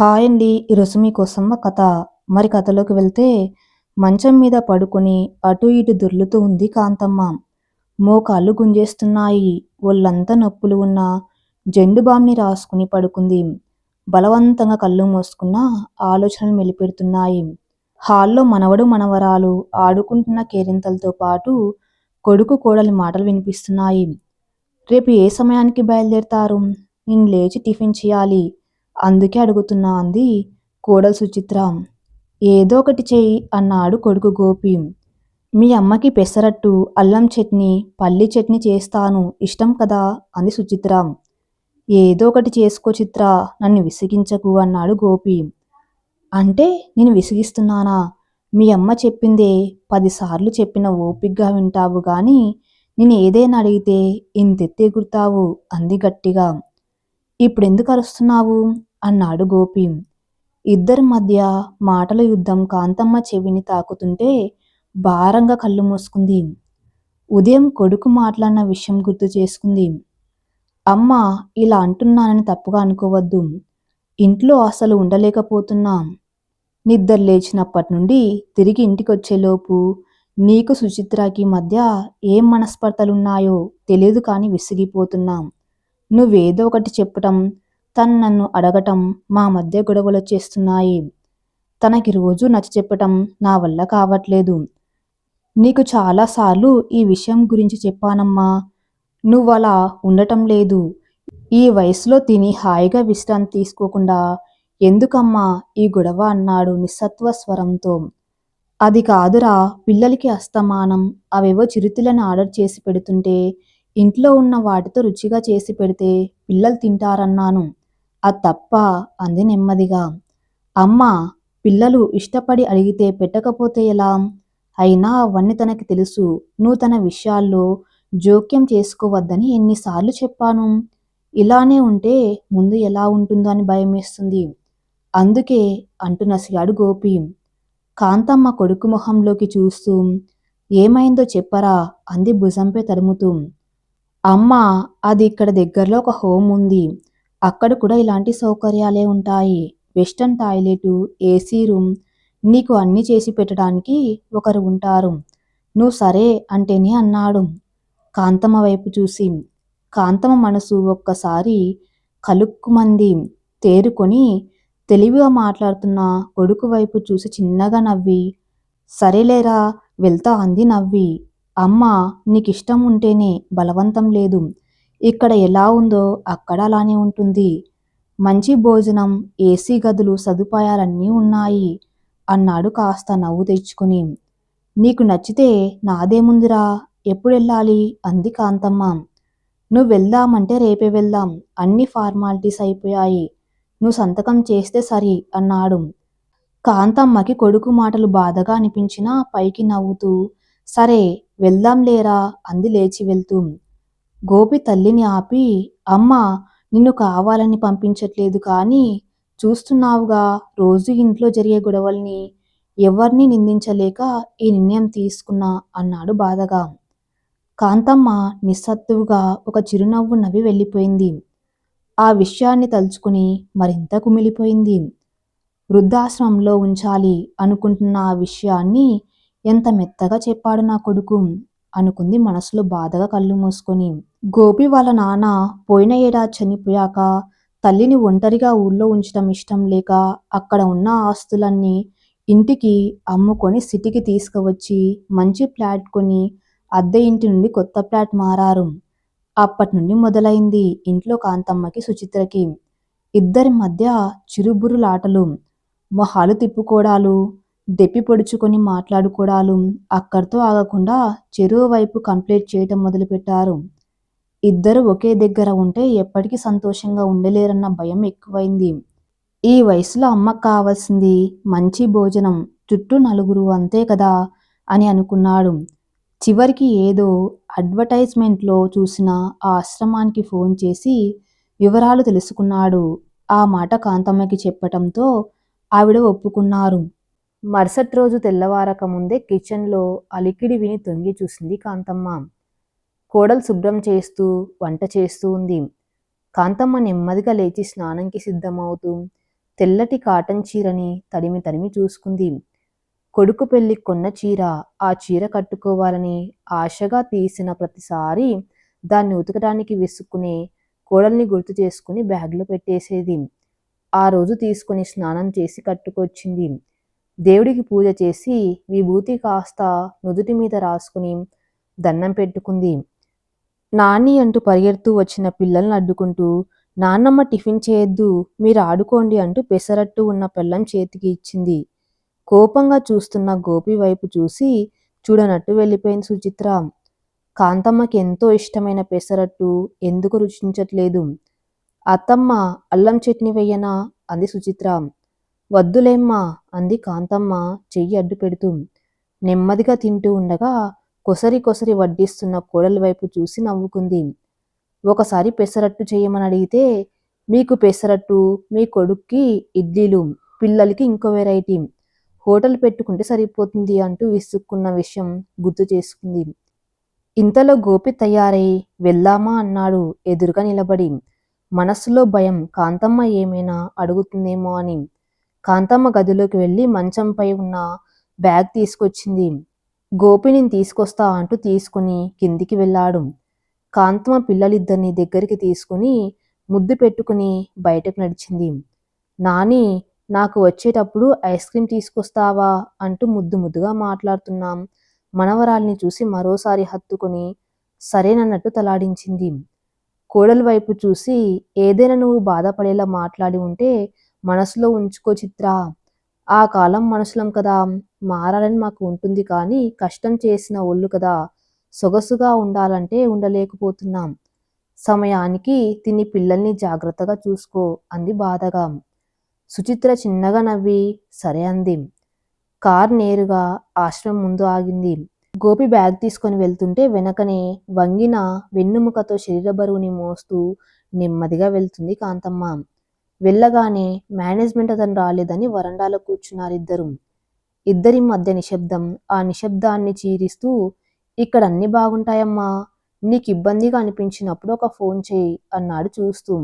Hi అండి ఈరోజు మీకోసం ఒక కథ. మరి కథలోకి వెళ్తే మంచం మీద పడుకుని అటు ఇటు దొర్లుతూ ఉంది కాంతమ్మ. మోకాళ్ళు గుంజేస్తున్నాయి. ఒళ్ళంతా నొప్పులు ఉన్న జెండు బామ్ని రాసుకుని పడుకుంది. బలవంతంగా కళ్ళు మోసుకున్న ఆలోచనలు మెలిపెడుతున్నాయి. హాల్లో మనవడు మనవరాలు ఆడుకుంటున్న కేరింతలతో పాటు కొడుకు కోడలి మాటలు వినిపిస్తున్నాయి. రేపు ఏ సమయానికి బయలుదేరతారు? నేను లేచి టిఫిన్ చేయాలి. అందుకే అడుగుతున్నా అంది కోడలు సుచిత్ర. ఏదో ఒకటి చేయి అన్నాడు కొడుకు గోపి. మీ అమ్మకి పెసరట్టు అల్లం చట్నీ పల్లి చట్నీ చేస్తాను ఇష్టం కదా? అంది సుచిత్ర. ఏదో ఒకటి చేసుకో చిత్ర నన్ను విసిగించకు అన్నాడు గోపి. అంటే నేను విసిగిస్తున్నానా? మీ అమ్మ చెప్పిందే పదిసార్లు చెప్పిన ఓపిగ్గా వింటావు గాని నేను ఏదైనా అడిగితే ఇంతెత్తి ఎగురుతావు అంది గట్టిగా. ఇప్పుడెందుకు అరుస్తున్నావు? అన్నాడు గోపి. ఇద్దరి మధ్య మాటల యుద్ధం కాంతమ్మ చెవిని తాకుతుంటే భారంగా కళ్ళు మూసుకుంది. ఉదయం కొడుకు మాట్లాడిన విషయం గుర్తు చేసుకుంది. అమ్మ ఇలా అంటున్నానని తప్పుగా అనుకోవద్దు. ఇంట్లో అసలు ఉండలేకపోతున్నాం. నిద్ర లేచినప్పటి నుండి తిరిగి ఇంటికొచ్చేలోపు నీకు సుచిత్రకి మధ్య ఏం మనస్పర్ధలున్నాయో తెలియదు కానీ విసిగిపోతున్నాం. నువ్వేదో ఒకటి చెప్పటం తను నన్ను అడగటం మా మధ్య గొడవలు వచ్చేస్తున్నాయి తనకి రోజు నచ్చ చెప్పటం నా వల్ల కావట్లేదు. నీకు చాలాసార్లు ఈ విషయం గురించి చెప్పానమ్మా. నువ్వు అలా ఉండటం లేదు. ఈ వయసులో తిని హాయిగా విశ్రాంతి తీసుకోకుండా ఎందుకమ్మా ఈ గొడవ అన్నాడు నిస్సత్వ స్వరంతో. అది కాదురా పిల్లలకి అస్తమానం. అవేవో చిరుతిలను ఆర్డర్ చేసి పెడుతుంటే ఇంట్లో ఉన్న వాటితో రుచిగా చేసి పెడితే పిల్లలు తింటారన్నాను. అది తప్ప అంది నెమ్మదిగా. అమ్మ పిల్లలు ఇష్టపడి అడిగితే పెట్టకపోతే ఎలా? అయినా అవన్నీ తనకి తెలుసు. నువ్వు తన విషయాల్లో జోక్యం చేసుకోవద్దని ఎన్నిసార్లు చెప్పాను. ఇలానే ఉంటే ముందు ఎలా ఉంటుందో అని భయమేస్తుంది. అందుకే అంటూ గోపి. కాంతమ్మ కొడుకు మొహంలోకి చూస్తూ ఏమైందో చెప్పరా అంది భుజంపై తరుముతూ. అమ్మ అది ఇక్కడ దగ్గరలో ఒక హోమ్ ఉంది. అక్కడ కూడా ఇలాంటి సౌకర్యాలే ఉంటాయి. వెస్టర్న్ టాయిలెటు ఏసీ రూమ్ నీకు అన్నీ చేసి పెట్టడానికి ఒకరు ఉంటారు. నువ్వు సరే అంటేనే అన్నాడు. కాంతమ్మ వైపు చూసి. కాంతమ్మ మనసు ఒక్కసారి కలుక్కుమంది. తేరుకొని తెలివిగా మాట్లాడుతున్న కొడుకు వైపు చూసి చిన్నగా నవ్వి. సరేలేరా వెళ్తా అంది నవ్వి. అమ్మ నీకిష్టం ఉంటేనే బలవంతం లేదు. ఇక్కడ ఎలా ఉందో అక్కడ అలానే ఉంటుంది. మంచి భోజనం ఏసీ గదులు సదుపాయాలన్నీ ఉన్నాయి అన్నాడు కాస్త నవ్వు తెచ్చుకుని. నీకు నచ్చితే నాదేముందిరా ఎప్పుడు వెళ్ళాలి? అంది కాంతమ్మ. నువ్వు వెళ్దామంటే రేపే వెళ్దాం అన్ని ఫార్మాలిటీస్ అయిపోయాయి. నువ్వు సంతకం చేస్తే సరి అన్నాడు. కాంతమ్మకి కొడుకు మాటలు బాధగా అనిపించినా పైకి నవ్వుతూ సరే వెళ్దాం లేరా? అంది లేచి వెళ్తూ. గోపి తల్లిని ఆపి అమ్మ నిన్ను కావాలని పంపించట్లేదు కానీ చూస్తున్నావుగా రోజు ఇంట్లో జరిగే గొడవల్ని ఎవరిని నిందించలేక ఈ నిర్ణయం తీసుకున్నా అన్నాడు బాధగా. కాంతమ్మ నిస్సత్తువుగా ఒక చిరునవ్వు నవ్వి వెళ్ళిపోయింది. ఆ విషయాన్ని తలుచుకుని మరింత కుమిలిపోయింది. వృద్ధాశ్రమంలో ఉంచాలి అనుకుంటున్న ఆ విషయాన్ని ఎంత మెత్తగా చెప్పాడు నా కొడుకు అనుకుంది మనసులో బాధగా కళ్ళు మూసుకొని. గోపి వాళ్ళ నాన్న పోయిన ఏడాది చనిపోయాక తల్లిని ఒంటరిగా ఊళ్ళో ఉంచడం ఇష్టం లేక అక్కడ ఉన్న ఆస్తులన్నీ ఇంటికి అమ్ముకొని సిటీకి తీసుకువచ్చి మంచి ఫ్లాట్ కొని అద్దె ఇంటి నుండి కొత్త ఫ్లాట్ మారారు. అప్పటి నుండి మొదలైంది ఇంట్లో కాంతమ్మకి సుచిత్రకి. ఇద్దరి మధ్య చిరుబురులాటలు మొహాలు తిప్పుకోవడాలు దెప్పి పొడుచుకొని మాట్లాడుకోవడాలు అక్కడితో ఆగకుండా చెరువు వైపు కంప్లీట్ చేయటం మొదలుపెట్టారు. ఇద్దరు ఒకే దగ్గర ఉంటే ఎప్పటికీ సంతోషంగా ఉండలేరన్న భయం ఎక్కువైంది. ఈ వయసులో అమ్మకు కావాల్సింది మంచి భోజనం చుట్టూ నలుగురు అంతే కదా అని అనుకున్నాడు. చివరికి ఏదో అడ్వర్టైజ్మెంట్లో చూసిన ఆ ఆశ్రమానికి ఫోన్ చేసి వివరాలు తెలుసుకున్నాడు. ఆ మాట కాంతమ్మకి చెప్పటంతో ఆవిడ ఒప్పుకున్నారు. మరుసటి రోజు తెల్లవారక ముందే కిచెన్లో అలికిడి విని తొంగి చూసింది కాంతమ్మ. కోడలు శుభ్రం చేస్తూ వంట చేస్తూ ఉంది. కాంతమ్మ నెమ్మదిగా లేచి స్నానంకి సిద్ధమవుతూ తెల్లటి కాటన్ చీరని తడిమి తడిమి చూసుకుంది. కొడుకు పెళ్ళి కొన్న చీర ఆ చీర కట్టుకోవాలని ఆశగా తీసిన ప్రతిసారి దాన్ని ఉతకడానికి విసుక్కునే కోడల్ని గుర్తు చేసుకుని బ్యాగ్లో పెట్టేసేది. ఆ రోజు తీసుకుని స్నానం చేసి కట్టుకొచ్చింది. దేవుడికి పూజ చేసి విభూతి కాస్త నుదుటి మీద రాసుకుని దండం పెట్టుకుంది. నాని అంటూ పరిగెడుతూ వచ్చిన పిల్లల్ని అడ్డుకుంటూ నాన్నమ్మ టిఫిన్ చేయొద్దు మీరు ఆడుకోండి అంటూ పెసరట్టు ఉన్న పెళ్ళం చేతికి ఇచ్చింది. కోపంగా చూస్తున్న గోపి వైపు చూసి చూడనట్టు వెళ్ళిపోయింది సుచిత్ర. కాంతమ్మకి ఎంతో ఇష్టమైన పెసరట్టు ఎందుకు రుచించట్లేదు? అత్తమ్మ అల్లం చట్నీ వెయ్యనా? అంది సుచిత్ర. వద్దులేమ్మా అంది కాంతమ్మ చెయ్యి అడ్డు పెడుతూ నెమ్మదిగా తింటూ ఉండగా కొసరి కొసరి వడ్డిస్తున్న కోడలి వైపు చూసి నవ్వుకుంది ఒకసారి పెసరట్టు చేయమని అడిగితే మీకు పెసరట్టు మీ కొడుక్కి ఇడ్లీలు పిల్లలకి ఇంకో వెరైటీ హోటల్ పెట్టుకుంటే సరిపోతుంది అంటూ విసుక్కున్న విషయం గుర్తు చేసుకుంది ఇంతలో గోపి తయారై వెళ్దామా అన్నాడు ఎదురుగా నిలబడి మనస్సులో భయం కాంతమ్మ ఏమైనా అడుగుతుందేమో అని కాంతమ్మ గదిలోకి వెళ్ళి మంచంపై ఉన్న బ్యాగ్ తీసుకొచ్చింది గోపిని తీసుకొస్తా అంటూ తీసుకుని కిందికి వెళ్ళాడు. కాంతమ్మ పిల్లలిద్దరిని దగ్గరికి తీసుకుని ముద్దు పెట్టుకుని బయటకు నడిచింది. నాని నాకు వచ్చేటప్పుడు ఐస్ క్రీమ్ తీసుకొస్తావా అంటూ ముద్దు ముద్దుగా మాట్లాడుతున్నాం. మనవరాల్ని చూసి మరోసారి హత్తుకుని సరేనన్నట్టు తలాడించింది. కోడలి వైపు చూసి ఏదైనా నువ్వు బాధపడేలా మాట్లాడి ఉంటే మనసులో ఉంచుకో చిత్ర. ఆ కాలం మనుషులం కదా. మారాలని మాకు ఉంటుంది కానీ కష్టం చేసిన ఒళ్ళు కదా. సొగసుగా ఉండాలంటే ఉండలేకపోతున్నాం. సమయానికి తిని పిల్లల్ని జాగ్రత్తగా చూసుకో అంది బాధగా. సుచిత్ర చిన్నగా నవ్వి సరే అంది. కార్ నేరుగా ఆశ్రమం ముందు ఆగింది. గోపి బ్యాగ్ తీసుకొని వెళ్తుంటే వెనకనే వంగిన వెన్నుముకతో శరీర బరువుని మోస్తూ నెమ్మదిగా వెళ్తుంది కాంతమ్మ. వెళ్ళగానే మేనేజ్మెంట్ అతను రాలేదని వరండాలో కూర్చున్నారు ఇద్దరి మధ్య నిశ్శబ్దం. ఆ నిశ్శబ్దాన్ని చీరిస్తూ ఇక్కడ అన్ని బాగుంటాయమ్మా నీకు ఇబ్బందిగా అనిపించినప్పుడు ఒక ఫోన్ చేయి అన్నాడు చూస్తూ.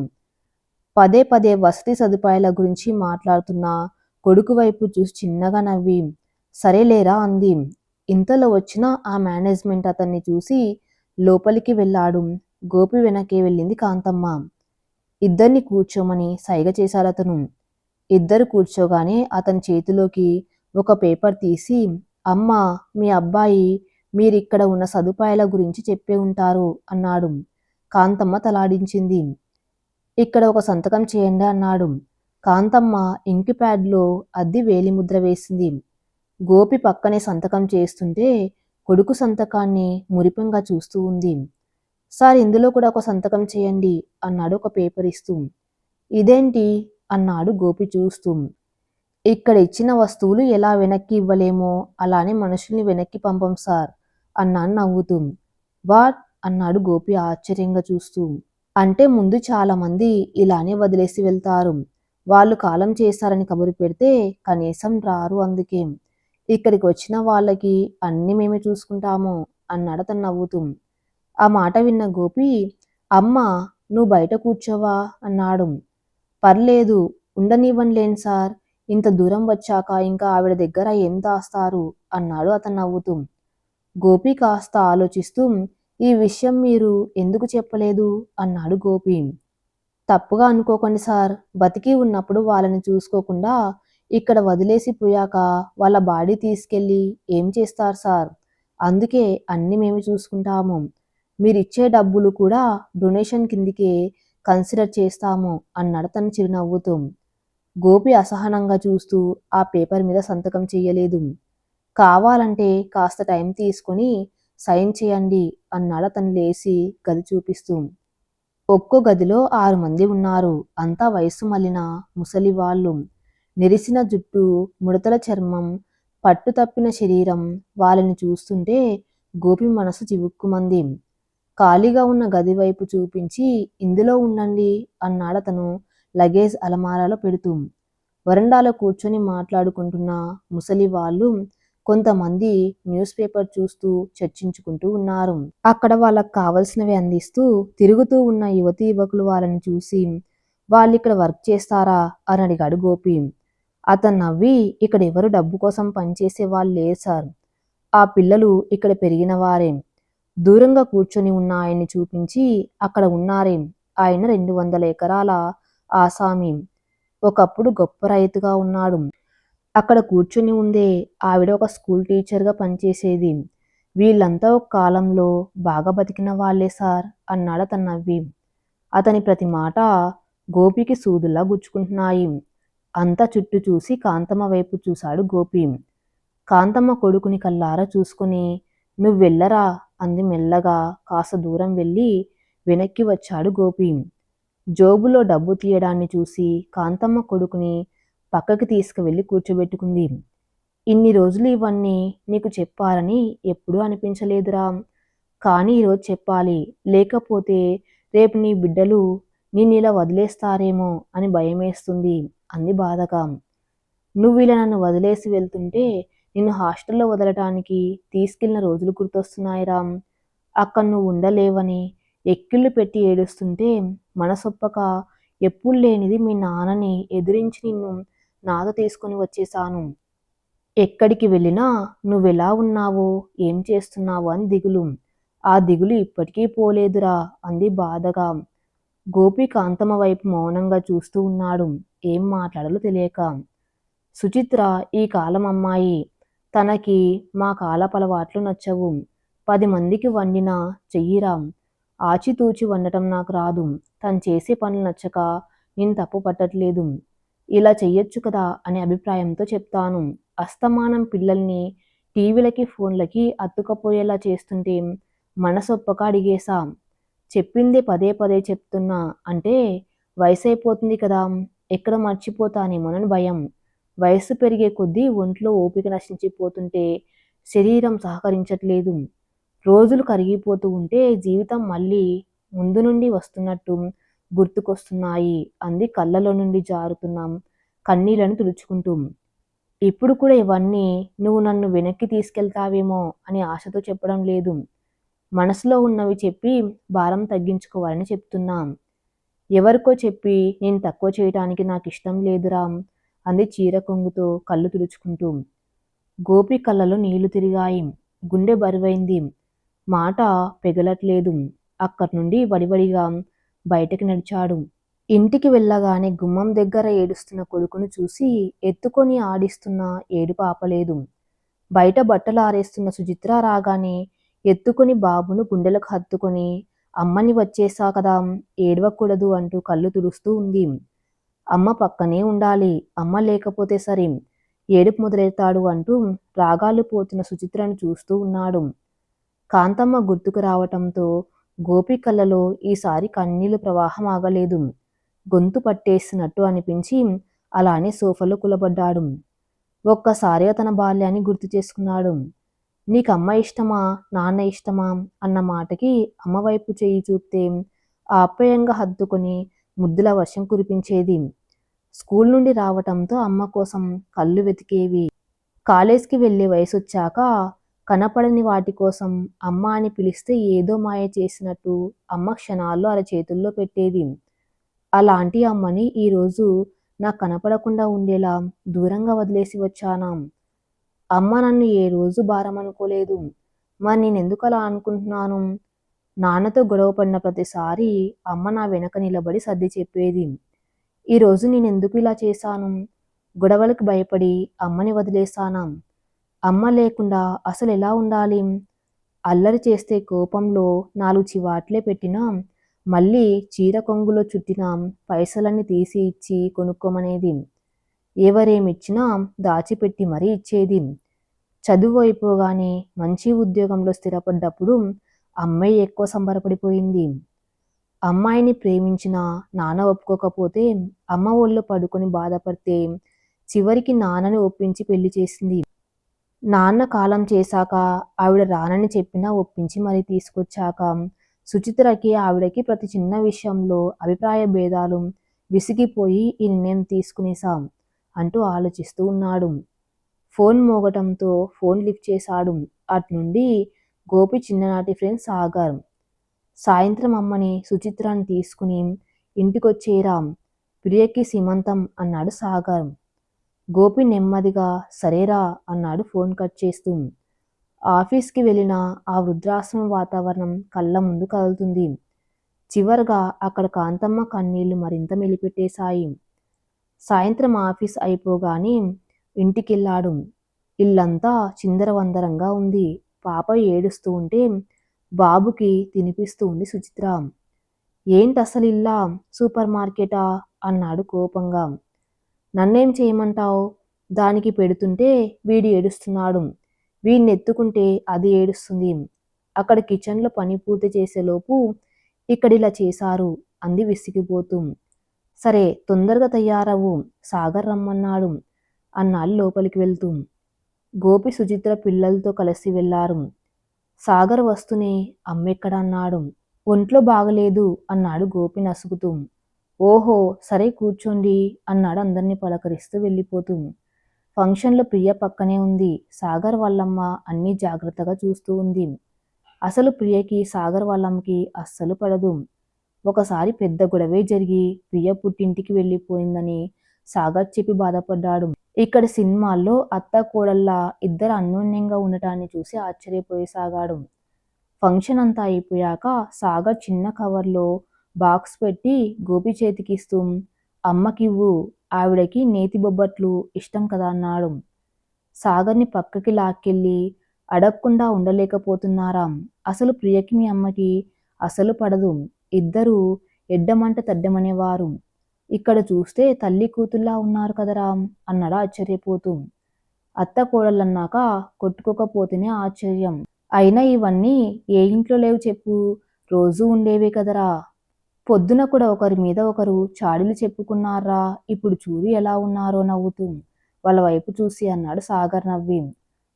పదే పదే వసతి సదుపాయాల గురించి మాట్లాడుతున్న కొడుకు వైపు చూసి చిన్నగా నవ్వి సరేలేరా అంది. ఇంతలో వచ్చిన ఆ మేనేజ్మెంట్ అతన్ని చూసి లోపలికి వెళ్ళాడు. గోపి వెనకే వెళ్ళింది కాంతమ్మ. ఇద్దరిని కూర్చోమని సైగ చేశారు అతను ఇద్దరు కూర్చోగానే అతని చేతిలోకి ఒక పేపర్ తీసి అమ్మ మీ అబ్బాయి మీరిక్కడ ఉన్న సదుపాయాల గురించి చెప్పే ఉంటారు అన్నాడు. కాంతమ్మ తలాడించింది. ఇక్కడ ఒక సంతకం చేయండి అన్నాడు. కాంతమ్మ ఇంక్ ప్యాడ్లో అద్ది వేలిముద్ర వేసింది. గోపి పక్కనే సంతకం చేస్తుంటే కొడుకు సంతకాన్ని మురిపంగా చూస్తూ ఉంది. సార్ ఇందులో కూడా ఒక సంతకం చేయండి అన్నాడు ఒక పేపర్ ఇస్తూ. ఇదేంటి? అన్నాడు గోపి చూస్తూ. ఇక్కడ ఇచ్చిన వస్తువులు ఎలా వెనక్కి ఇవ్వలేమో అలానే మనుషుల్ని వెనక్కి పంపం సార్ అన్నాను నవ్వుతూ. వాట్? అన్నాడు గోపి ఆశ్చర్యంగా చూస్తూ. అంటే ముందు చాలామంది ఇలానే వదిలేసి వెళ్తారు. వాళ్ళు కాలం చేశారని కబురు పెడితే కనీసం రారు అందుకే. ఇక్కడికి వచ్చిన వాళ్ళకి అన్ని మేమే చూసుకుంటాము అన్నాడు అతను నవ్వుతూ. ఆ మాట విన్న గోపి అమ్మ నువ్వు బయట కూర్చోవా అన్నాడు. పర్లేదు ఉండనివ్వనులేను సార్ ఇంత దూరం వచ్చాక ఇంకా ఆవిడ దగ్గర ఏం దాస్తారు? అన్నాడు అతను నవ్వుతూ. గోపి కాస్త ఆలోచిస్తూ ఈ విషయం మీరు ఎందుకు చెప్పలేదు? అన్నాడు గోపి. తప్పుగా అనుకోకండి సార్. బతికి ఉన్నప్పుడు వాళ్ళని చూసుకోకుండా ఇక్కడ వదిలేసి పోయాక వాళ్ళ బాడీ తీసుకెళ్ళి ఏం చేస్తారు సార్? అందుకే అన్ని మేము చూసుకుంటాము. మీరిచ్చే డబ్బులు కూడా డొనేషన్ కిందికే కన్సిడర్ చేస్తాము అన్నాడు తను చిరునవ్వుతూ. గోపి అసహనంగా చూస్తూ ఆ పేపర్ మీద సంతకం చేయలేదు కావాలంటే కాస్త టైం తీసుకొని సైన్ చేయండి అన్నాడు అతను లేచి గది చూపిస్తూ. ఒక్కో గదిలో ఆరు మంది ఉన్నారు. అంతా వయసు మళ్ళిన ముసలి వాళ్ళు. నెరిసిన జుట్టు ముడతల చర్మం పట్టు తప్పిన శరీరం వాళ్ళని చూస్తుంటే గోపి మనసు చివుక్కుమంది. ఖాళీగా ఉన్న గది వైపు చూపించి ఇందులో ఉండండి అన్నాడు అతను లగేజ్ అలమారాలో పెడుతూ వరండాలో కూర్చొని మాట్లాడుకుంటున్న ముసలి వాళ్ళు కొంతమంది న్యూస్ పేపర్ చూస్తూ చర్చించుకుంటూ ఉన్నారు. అక్కడ వాళ్ళకు కావలసినవి అందిస్తూ తిరుగుతూ ఉన్న యువతి యువకులు వాళ్ళని చూసి వాళ్ళు ఇక్కడ వర్క్ చేస్తారా? అని అడిగాడు గోపి. అతను నవ్వి ఇక్కడ ఎవరు డబ్బు కోసం పనిచేసే వాళ్ళు లేరు సార్. ఆ పిల్లలు ఇక్కడ పెరిగిన వారే. దూరంగా కూర్చొని ఉన్న ఆయన్ని చూపించి అక్కడ ఉన్నారే. ఆయన రెండు వందల ఎకరాల ఆసామి. ఒకప్పుడు గొప్ప రైతుగా ఉన్నాడు. అక్కడ కూర్చుని ఉందే ఆవిడ ఒక స్కూల్ టీచర్గా పనిచేసేది. వీళ్ళంతా ఒక కాలంలో బాగా బతికిన వాళ్ళే సార్ అన్నాడు అతను నవ్వి. అతని ప్రతి మాట గోపికి సూదులా గుచ్చుకుంటున్నాయి. అంతా చుట్టూ చూసి కాంతమ్మ వైపు చూశాడు గోపి. కాంతమ్మ కొడుకుని కల్లారా చూసుకుని నువ్వు వెళ్ళరా అంది మెల్లగా. కాస్త దూరం వెళ్ళి వెనక్కి వచ్చాడు గోపి. జోబులో డబ్బు తీయడాన్ని చూసి కాంతమ్మ కొడుకుని పక్కకి తీసుకువెళ్ళి కూర్చోబెట్టుకుంది. ఇన్ని రోజులు ఇవన్నీ నీకు చెప్పాలని ఎప్పుడూ అనిపించలేదురా. కానీ ఈరోజు చెప్పాలి. లేకపోతే రేపు నీ బిడ్డలు నిన్ను ఇలా వదిలేస్తారేమో అని భయమేస్తుంది అంది బాధగా. నువ్వు ఇలా నన్ను వదిలేసి వెళ్తుంటే నిన్ను హాస్టల్లో వదలటానికి తీసుకెళ్ళిన రోజులు గుర్తొస్తున్నాయి రామ్ అక్కడ నువ్వు ఉండలేవని ఎక్కిళ్ళు పెట్టి ఏడుస్తుంటే మనసొప్పక ఎప్పుడు లేనిది మీ నాన్నని ఎదిరించి నిన్ను నాతో తీసుకొని వచ్చేశాను. ఎక్కడికి వెళ్ళినా నువ్వెలా ఉన్నావో ఏం చేస్తున్నావో అని దిగులు. ఆ దిగులు ఇప్పటికీ పోలేదురా అంది బాధగా. గోపి కాంతమ్మ వైపు మౌనంగా చూస్తూ ఉన్నాడు. ఏం మాట్లాడాలో తెలియక. సుచిత్ర ఈ కాలం అమ్మాయి. తనకి మా కాలపలవాట్లు నచ్చవు. పది మందికి వండిన చెయ్యిరా. ఆచితూచి వండటం నాకు రాదు. తను చేసే పనులు నచ్చక నేను తప్పు పట్టట్లేదు. ఇలా చెయ్యొచ్చు కదా అనే అభిప్రాయంతో చెప్తాను. అస్తమానం పిల్లల్ని టీవీలకి ఫోన్లకి అత్తుకపోయేలా చేస్తుంటే మనసొప్పక అడిగేశా. చెప్పింది పదే పదే చెప్తున్నా అంటే వయసు అయిపోతుంది కదా. ఎక్కడ మర్చిపోతానేమోనని భయం. వయసు పెరిగే కొద్దీ ఒంట్లో ఓపిక నశించిపోతుంటే శరీరం సహకరించట్లేదు. రోజులు కరిగిపోతూ ఉంటే జీవితం మళ్ళీ ముందు నుండి వస్తున్నట్టు గుర్తుకొస్తున్నాయి అంది కళ్ళలో నుండి జారుతున్నాం కన్నీళ్ళను తుడుచుకుంటూ. ఇప్పుడు కూడా ఇవన్నీ నువ్వు నన్ను వెనక్కి తీసుకెళ్తావేమో అని ఆశతో చెప్పడం లేదు. మనసులో ఉన్నవి చెప్పి భారం తగ్గించుకోవాలని చెప్తున్నాం. ఎవరికో చెప్పి నేను తక్కువ చేయటానికి నాకు ఇష్టం లేదురా అంది చీర కొంగుతో కళ్ళు తుడుచుకుంటూ. గోపి కళ్ళలో నీళ్ళు తిరిగాయి. గుండె బరువైంది. మాట పెగలట్లేదు. అక్కడి నుండి వడివడిగా బయటకు నడిచాడు. ఇంటికి వెళ్ళగానే గుమ్మం దగ్గర ఏడుస్తున్న కొడుకును చూసి ఎత్తుకొని ఆడిస్తున్న ఏడుపు ఆపలేదు బయట బట్టలు ఆరేస్తున్న సుచిత్ర రాగానే ఎత్తుకొని బాబును గుండెలకు హత్తుకొని అమ్మని వచ్చేసా కదా ఏడవకూడదు అంటూ కళ్ళు తుడుస్తూ ఉంది. అమ్మ పక్కనే ఉండాలి అమ్మ లేకపోతే సరే ఏడుపు మొదలెడతాడు అంటూ రాగాలు పోతున్న సుచిత్రను చూస్తూ ఉన్నాడు. కాంతమ్మ గుర్తుకు రావటంతో గోపి కళ్ళలో ఈసారి కన్నీళ్ళు ప్రవాహం ఆగలేదు. గొంతు పట్టేసినట్టు అనిపించి అలానే సోఫాలో కులబడ్డాడు. ఒక్కసారి తన బాల్యాన్ని గుర్తు చేసుకున్నాడు. నీకు అమ్మ ఇష్టమా? నాన్న ఇష్టమా? అన్న మాటకి అమ్మవైపు చేయి చూపితే ఆప్యాయంగా హద్దుకొని ముద్దుల వర్షం కురిపించేది. స్కూల్ నుండి రావటంతో అమ్మ కోసం కళ్ళు వెతికేవి. కాలేజ్కి వెళ్ళే వయసు వచ్చాక కనపడని వాటి కోసం అమ్మ అని పిలిస్తే ఏదో మాయ చేసినట్టు అమ్మ క్షణాల్లో అరచేతుల్లో పెట్టేది. అలాంటి అమ్మని ఈరోజు నాకు కనపడకుండా ఉండేలా దూరంగా వదిలేసి వచ్చానా? అమ్మ నన్ను ఏ రోజు భారం అనుకోలేదు మరి నేను ఎందుకు అలా అనుకుంటున్నాను? నాన్నతో గొడవ పడిన ప్రతిసారి అమ్మ నా వెనక నిలబడి సర్ది చెప్పేది. ఈరోజు నేను ఎందుకు ఇలా చేశాను? గొడవలకు భయపడి అమ్మని వదిలేశానా? అమ్మ లేకుండా అసలు ఎలా ఉండాలి? అల్లరి చేస్తే కోపంలో నాలుగు చివాట్లే పెట్టినా మళ్ళీ చీర కొంగులో చుట్టిన పైసలన్నీ తీసి ఇచ్చి కొనుక్కోమనేది. ఎవరేమిచ్చినా దాచిపెట్టి మరీ ఇచ్చేది. చదువు అయిపోగానే మంచి ఉద్యోగంలో స్థిరపడ్డప్పుడు అమ్మాయి ఎక్కువ సంబరపడిపోయింది. అమ్మాయిని ప్రేమించిన నాన్న ఒప్పుకోకపోతే అమ్మ ఒళ్ళు పడుకొని బాధపడితే చివరికి నాన్నని ఒప్పించి పెళ్ళి చేసింది. నాన్న కాలం చేశాక ఆవిడ రానని చెప్పినా ఒప్పించి మరీ తీసుకొచ్చాక సుచిత్రకి ఆవిడకి ప్రతి చిన్న విషయంలో అభిప్రాయ భేదాలు విసిగిపోయి ఈ నిర్ణయం తీసుకునేసాం అంటూ ఆలోచిస్తూ ఉన్నాడు. ఫోన్ మోగటంతో ఫోన్ లిఫ్ట్ చేశాడు. అటు నుండి గోపి చిన్ననాటి ఫ్రెండ్ సాగర్. సాయంత్రం అమ్మని సుచిత్రాన్ని తీసుకుని ఇంటికొచ్చేరాం. ప్రియకి సీమంతం అన్నాడు సాగర్. గోపి నెమ్మదిగా సరేరా అన్నాడు ఫోన్ కట్ చేస్తూ. ఆఫీస్కి వెళ్ళిన ఆ వృద్ధాశ్రమ వాతావరణం కళ్ళ ముందు కదులుతుంది. చివరగా అక్కడ కాంతమ్మ కన్నీళ్ళు మరింత మెలిపెట్టేశాయి. సాయంత్రం ఆఫీస్ అయిపోగానే ఇంటికెళ్ళాడు. ఇల్లంతా చిందరవందరంగా ఉంది. పాప ఏడుస్తూ ఉంటే బాబుకి తినిపిస్తూ ఉంది సుచిత్ర. ఏంటి అసలు ఇల్లా సూపర్ మార్కెటా? అన్నాడు కోపంగా. నన్నేం చేయమంటావు? దానికి పెడుతుంటే వీడు ఏడుస్తున్నాడు. వీడిని ఎత్తుకుంటే అది ఏడుస్తుంది. అక్కడ కిచెన్లో పని పూర్తి చేసేలోపు ఇక్కడ ఇలా చేశారు అంది విసిగిపోతూ. సరే తొందరగా తయారవు సాగర్ రమ్మన్నాడు అన్నాళ్ళు లోపలికి వెళ్తూ. గోపి సుచిత్ర పిల్లలతో కలిసి వెళ్ళారు. సాగర్ వస్తూనే అమ్మెక్కడ అన్నాడు. ఒంట్లో బాగలేదు అన్నాడు గోపి నసుగుతూ. ఓహో సరే కూర్చోండి అన్నాడు అందరినీ పలకరిస్తూ వెళ్ళిపోతూ ఫంక్షన్లో ప్రియ పక్కనే ఉంది. సాగర్ వాళ్ళమ్మ అన్నీ జాగ్రత్తగా చూస్తూ ఉంది. అసలు ప్రియకి సాగర్ వాళ్ళమ్మకి అస్సలు పడదు. ఒకసారి పెద్ద గొడవే జరిగి ప్రియ పుట్టింటికి వెళ్ళిపోయిందని సాగర్ చెప్పి బాధపడ్డాడు. ఇక్కడ సినిమాల్లో అత్త కోడల్లా ఇద్దరు అన్యోన్యంగా ఉండటాన్ని చూసి ఆశ్చర్యపోయసాగాడు. ఫంక్షన్ అంతా అయిపోయాక సాగర్ చిన్న కవర్లో బాక్స్ పెట్టి గోపి చేతికిస్తూ అమ్మకివ్వు ఆవిడకి నేతి బొబ్బట్లు ఇష్టం కదా అన్నాడు. సాగర్ని పక్కకి లాక్కెళ్ళి అడగకుండా ఉండలేకపోతున్నారాం. అసలు ప్రియకి మీ అమ్మకి అసలు పడదు. ఇద్దరూ ఎడ్డమంట తడ్డమనేవారు. ఇక్కడ చూస్తే తల్లి కూతుల్లా ఉన్నారు కదరా అన్నాడు ఆశ్చర్యపోతూ. అత్త కోడళ్ళన్నాక కొట్టుకోకపోతేనే ఆశ్చర్యం. అయినా ఇవన్నీ ఏ ఇంట్లో లేవు చెప్పు. రోజూ ఉండేవే కదరా. పొద్దున కూడా ఒకరి మీద ఒకరు చాడీలు చెప్పుకున్నారా? ఇప్పుడు చూడు ఎలా ఉన్నారో నవ్వుతూ వాళ్ళ వైపు చూసి అన్నాడు సాగర్ నవ్వి.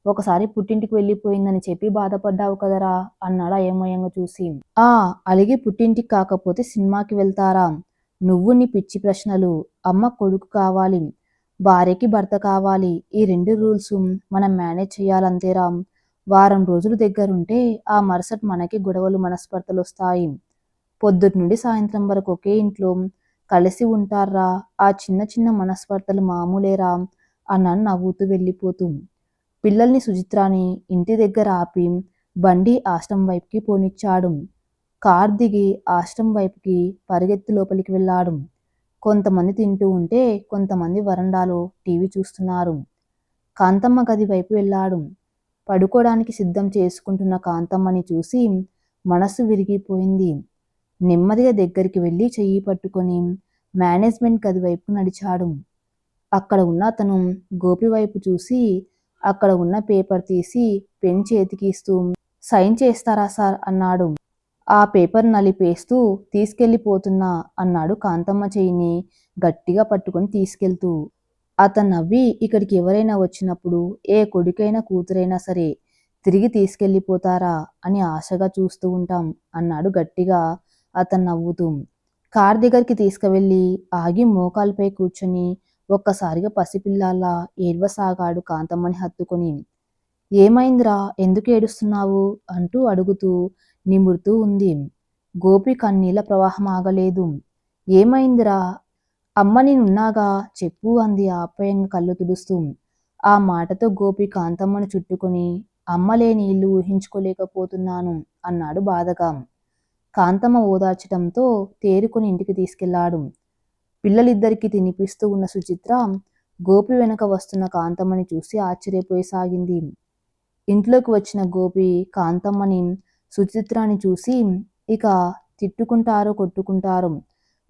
ఒకసారి పుట్టింటికి వెళ్ళిపోయిందని చెప్పి బాధపడ్డావు కదరా? అన్నాడు అయమయంగా చూసి. ఆ అలిగి పుట్టింటికి కాకపోతే సినిమాకి వెళ్తారా? నువ్వు నీ పిచ్చి ప్రశ్నలు. అమ్మ కొడుకు కావాలి. భార్యకి భర్త కావాలి. ఈ రెండు రూల్స్ మనం మేనేజ్ చేయాలంతేరా. వారం రోజులు దగ్గరుంటే ఆ మరుసటి మనకి గొడవలు మనస్పర్ధలు వస్తాయి. పొద్దుటి నుండి సాయంత్రం వరకు ఒకే ఇంట్లో కలిసి ఉంటారా? ఆ చిన్న చిన్న మనస్పర్ధలు మామూలేరా? అన్నాను నవ్వుతూ వెళ్ళిపోతూ పిల్లల్ని సుచిత్రాని ఇంటి దగ్గర ఆపి బండి ఆశ్రమం వైపుకి పోనిచ్చాడు. కార్ దిగి ఆశ్రమం వైపుకి పరిగెత్తి లోపలికి వెళ్ళాడు. కొంతమంది తింటూ ఉంటే కొంతమంది వరండాలో టీవీ చూస్తున్నారు. కాంతమ్మ గది వైపు వెళ్ళాడు. పడుకోవడానికి సిద్ధం చేసుకుంటున్న కాంతమ్మని చూసి మనసు విరిగిపోయింది. నెమ్మదిగా దగ్గరికి వెళ్ళి చెయ్యి పట్టుకొని మేనేజ్మెంట్ గది వైపు నడిచాడు. అక్కడ ఉన్న అతను గోపి వైపు చూసి అక్కడ ఉన్న పేపర్ తీసి పెన్ చేతికి ఇస్తూ సైన్ చేస్తారా సార్? అన్నాడు. ఆ పేపర్ నలిపేస్తూ తీసుకెళ్ళిపోతున్నా అన్నాడు కాంతమ్మ చెయ్యిని గట్టిగా పట్టుకొని తీసుకెళ్తూ. అతను నవ్వి ఇక్కడికి ఎవరైనా వచ్చినప్పుడు ఏ కొడుకైనా కూతురైనా సరే తిరిగి తీసుకెళ్ళిపోతారా? అని ఆశగా చూస్తూ ఉంటాం అన్నాడు గట్టిగా అతను నవ్వుతూ కార్ దగ్గరికి తీసుకువెళ్ళి ఆగి మోకాలపై కూర్చొని ఒక్కసారిగా పసిపిల్లాలా ఏడ్వసాగాడు కాంతమ్మని హత్తుకొని. ఏమైందిరా? ఎందుకు ఏడుస్తున్నావు? అంటూ అడుగుతూ నిమురుతూ ఉంది. గోపి కన్నీళ్ళ ప్రవాహం ఆగలేదు. ఏమైందిరా? అమ్మ నేనున్నాగా? చెప్పు అంది ఆప్యాయంగా కళ్ళు తుడుస్తూ. ఆ మాటతో గోపి కాంతమ్మను చుట్టుకొని అమ్మలేని ఇల్లు ఊహించుకోలేకపోతున్నాను అన్నాడు బాధగా. కాంతమ్మ ఓదార్చడంతో తేరుకొని ఇంటికి తీసుకెళ్ళాడు. పిల్లలిద్దరికీ తినిపిస్తూ ఉన్న సుచిత్ర గోపి వెనక వస్తున్న కాంతమ్మని చూసి ఆశ్చర్యపోయసాగింది. ఇంట్లోకి వచ్చిన గోపి కాంతమ్మని సుచిత్రాని చూసి ఇక తిట్టుకుంటారో కొట్టుకుంటారు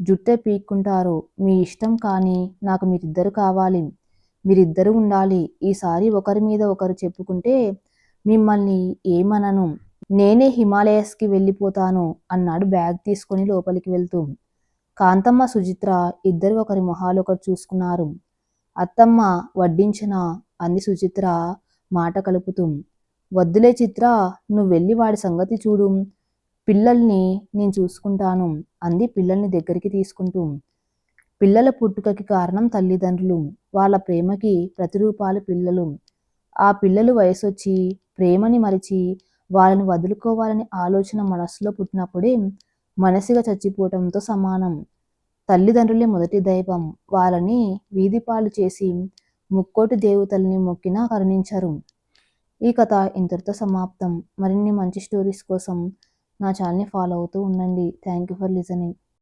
జుట్టే పీక్కుంటారు మీ ఇష్టం కానీ నాకు మీరిద్దరు కావాలి. మీరిద్దరు ఉండాలి. ఈసారి ఒకరి మీద ఒకరు చెప్పుకుంటే మిమ్మల్ని ఏమనను? నేనే హిమాలయస్కి వెళ్ళిపోతాను అన్నాడు బ్యాగ్ తీసుకొని లోపలికి వెళ్తూ. కాంతమ్మ సుచిత్ర ఇద్దరు ఒకరి మొహాలు ఒకరు చూసుకున్నారు. అత్తమ్మ వడ్డించిన? అంది సుచిత్ర మాట కలుపుతూ. వద్దులే చిత్ర నువ్వు వెళ్ళి వాడి సంగతి చూడు. పిల్లల్ని నేను చూసుకుంటాను అంది పిల్లల్ని దగ్గరికి తీసుకుంటూ. పిల్లల పుట్టుకకి కారణం తల్లిదండ్రులు. వాళ్ళ ప్రేమకి ప్రతిరూపాలు పిల్లలు. ఆ పిల్లలు వయసొచ్చి ప్రేమని మరిచి వాళ్ళని వదులుకోవాలని ఆలోచన మనస్సులో పుట్టినప్పుడే మనసిగా చచ్చిపోవటంతో సమానం. తల్లిదండ్రులే మొదటి దైవం. వాళ్ళని వీధిపాలు చేసి ముక్కోటి దేవతల్ని మొక్కినా కరుణించరు. ఈ కథ ఇంతటితో సమాప్తం. మరిన్ని మంచి స్టోరీస్ కోసం నా ఛానల్ని ఫాలో అవుతూ ఉండండి. Thank you for listening.